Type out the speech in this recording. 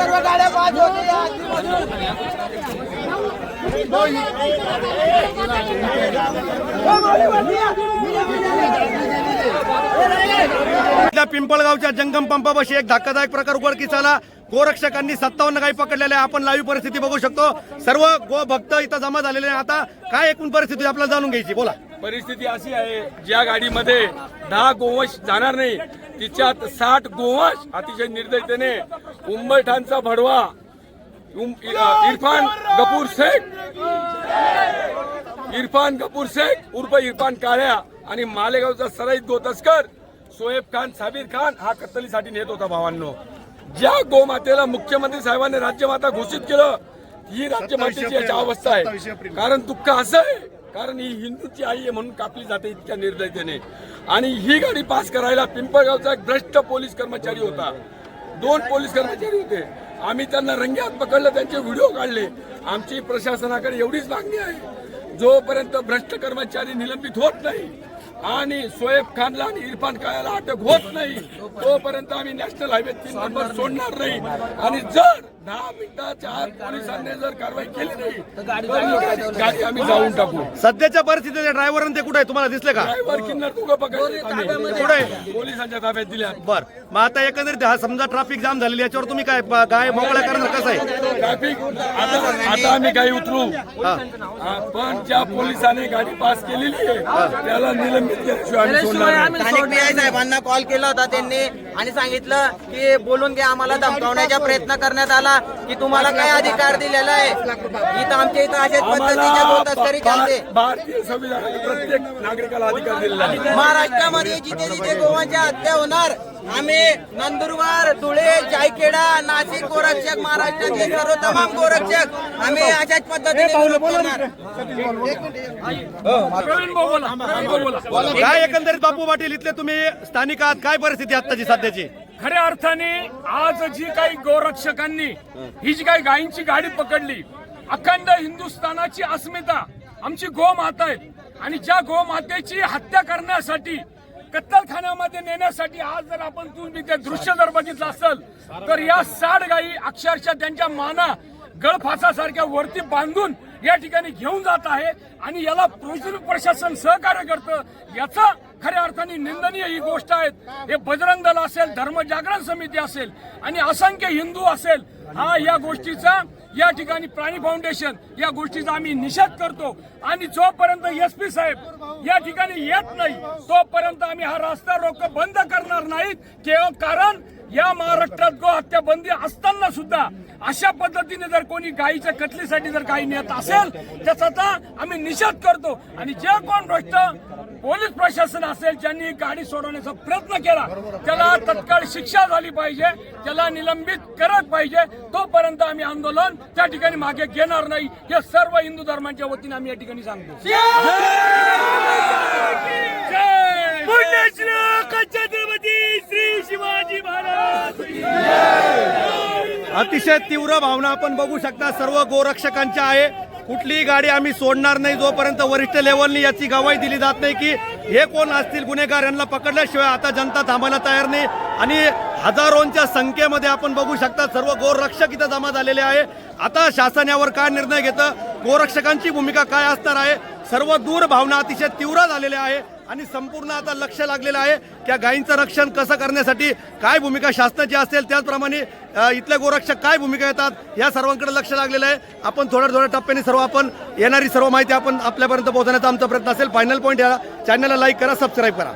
सर्व गाड्या बाद होते या पिंपळगावच्या जंगम पंपापाशी एक धक्कादायक प्रकार उघडकीस आला गोरक्षकांनी सत्तावन्न गायी पकडलेल्या आहे. आपण लाईव्ह परिस्थिती बघू शकतो सर्व गो भक्त इथं जमा झालेले आहे. आता काय एकूण परिस्थिती आपल्याला जाणून घ्यायची बोला परिस्थिती अशी आहे ज्या गाडीमध्ये दहा गोवंश जाणार नाही तिच्यात साठ गोवंश अतिशय निर्दयतेने उंबरठाणचा भडवा इरफान गपूर शेख इरफान गपूर शेख उर्फ इरफान काळ्या आणि मालेगावचा सराईत गोतस्कर सोहेब खान साबीर खान हा कत्तलीसाठी नेत होता भावांनो. ज्या गोमातेला मुख्यमंत्री साहेबांनी राज्यमाता घोषित केलं ही राज्यमातेची याची अवस्था आहे. कारण दुःख असं आहे कारण ही हिंदूची आई आहे म्हणून कापली जाते इतक्या निर्दयतेने. आणि ही गाडी पास करायला पिंपळगावचा एक भ्रष्ट पोलीस कर्मचारी होता. दोन पोलीस कर्मचारी होते. आम्ही त्यांना रंग्यात पकडलं त्यांचे व्हिडिओ काढले. आमची प्रशासनाकडे एवढीच मागणी आहे. जोपर्यंत भ्रष्ट कर्मचारी निलंबित होत नाही आणि सोएब खानला आणि इरफान खानला अटक होत नाही तोपर्यंत आम्ही नॅशनल हायवे तीन नंबर सोडणार नाही. आणि जर दहा मिनिटाच्या आत पोलिसांनी जर कारवाई केली नाही तर गाडी आम्ही जाऊन टाकू. सध्याच्या परिस्थितीत ड्रायव्हर ते कुठे आहे? तुम्हाला दिसले का? ड्रायव्हर किन्नर पकडले? पोलिसांच्या ताब्यात दिल्या बर. मग आता एकंदरीत हा समजा ट्रॅफिक जाम झालेली याच्यावर तुम्ही काय काय मोकळा करणार कसं आहे? ट्रॅफिक आता आता आम्ही काही उतरू. पण ज्या पोलिसांनी गाडी पास केलेली आहे त्याला निलंबित केल्याशिवाय साहेबांना कॉल केला होता त्यांनी आणि सांगितलं की बोलून घ्या आम्हाला धमकावण्याचा प्रयत्न करण्यात आला. की तुम्हाला काय अधिकार दिलेला आहे? इथं आमच्या इथं अशाच पद्धतीच्या गो तस्करी आम्हाला चालते. भा- भारतीय संविधानाने प्रत्येक नागरिकाला अधिकार दिलेला आहे. महाराष्ट्रामध्ये जिथे जिथे गोवांच्या हत्या होणार आम्ही नंदुरबार धुळे जायखेडा नाशिक गोरक्षक महाराष्ट्रातले सर्व तमाम गोरक्षक आम्ही अशाच पद्धतीने विरोध करणार. काय एकंदरीत बापू पाटील इथले तुम्ही स्थानिक आहात? काय परिस्थिती आहे आत्ताची सध्याची? खऱ्या अर्थाने आज जी काही गोरक्षकांनी ही जी काही गायींची गाडी पकडली अखंड हिंदुस्थानाची अस्मिता आमची गोमाता आहेत. आणि ज्या गोमातेची हत्या करण्यासाठी कत्तलखान्यामध्ये नेण्यासाठी आज जर आपण तुम्ही ते दृश्य जर बघितलं असेल तर या साड गायी अक्षरशः त्यांच्या माना गळफासासारख्या वरती बांधून या ठिकाणी घेऊन जात आहे आणि याला प्रशासन सहकार्य करतं. याचा खऱ्या अर्थाने निंदनीय ही गोष्ट आहेत हे बजरंग दल असेल धर्म जागरण समिती असेल आणि असंख्य हिंदू असेल हा या गोष्टीचा या ठिकाणी प्राणी फाउंडेशन या गोष्टीचा आम्ही निषेध करतो. आणि जोपर्यंत एस पी साहेब या ठिकाणी येत नाही तोपर्यंत आम्ही हा रस्ता रोक बंद करणार नाहीत. केवळ कारण या महाराष्ट्रात गो हत्या बंदी असताना सुद्धा अशा पद्धतीने जर कोणी गायीच्या कटलीसाठी जर काही नेत असेल त्याचा तर आम्ही निषेध करतो आणि जे कोण भ्रष्ट पोलीस प्रशासन असेल ज्यांनी गाडी सोडवण्याचा प्रयत्न केला त्याला तत्काळ शिक्षा झाली पाहिजे त्याला निलंबित करत पाहिजे तोपर्यंत आम्ही आंदोलन त्या ठिकाणी मागे घेणार नाही हे सर्व हिंदू धर्मांच्या वतीने आम्ही या ठिकाणी सांगतो श्री शिवाजी महाराज अतिशय तीव्र भावना आपण बघू शकता. सर्व गोरक्षकांच्या आहे. कुठलीही गाडी आम्ही सोडणार नाही जोपर्यंत वरिष्ठ लेवलनी याची गवाही दिली जात नाही की हे कोण असतील गुन्हेगार यांना पकडल्याशिवाय आता जनता थांबायला तयार नाही. आणि हजारोंच्या संख्येमध्ये आपण बघू शकता सर्व गोरक्षक इथं जमा झालेले आहे. आता शासन यावर काय निर्णय घेतं? गोरक्षकांची भूमिका काय असणार आहे? सर्व दूर भावना अतिशय तीव्र झालेल्या आहे. आणि संपूर्ण आता लक्ष लागलेलं आहे त्या गायींचं रक्षण कसं करण्यासाठी काय भूमिका शासनाची असेल त्याचप्रमाणे इथल्या इथले गोरक्षक काय भूमिका येतात या सर्वांकडे लक्ष लागलेलं आहे. आपण थोड्या थोड्या टप्प्याने सर्व आपण येणारी सर्व माहिती आपण आपल्यापर्यंत पोहोचण्याचा आमचा प्रयत्न असेल. फायनल पॉईंट या चॅनलला लाईक करा सबस्क्राईब करा.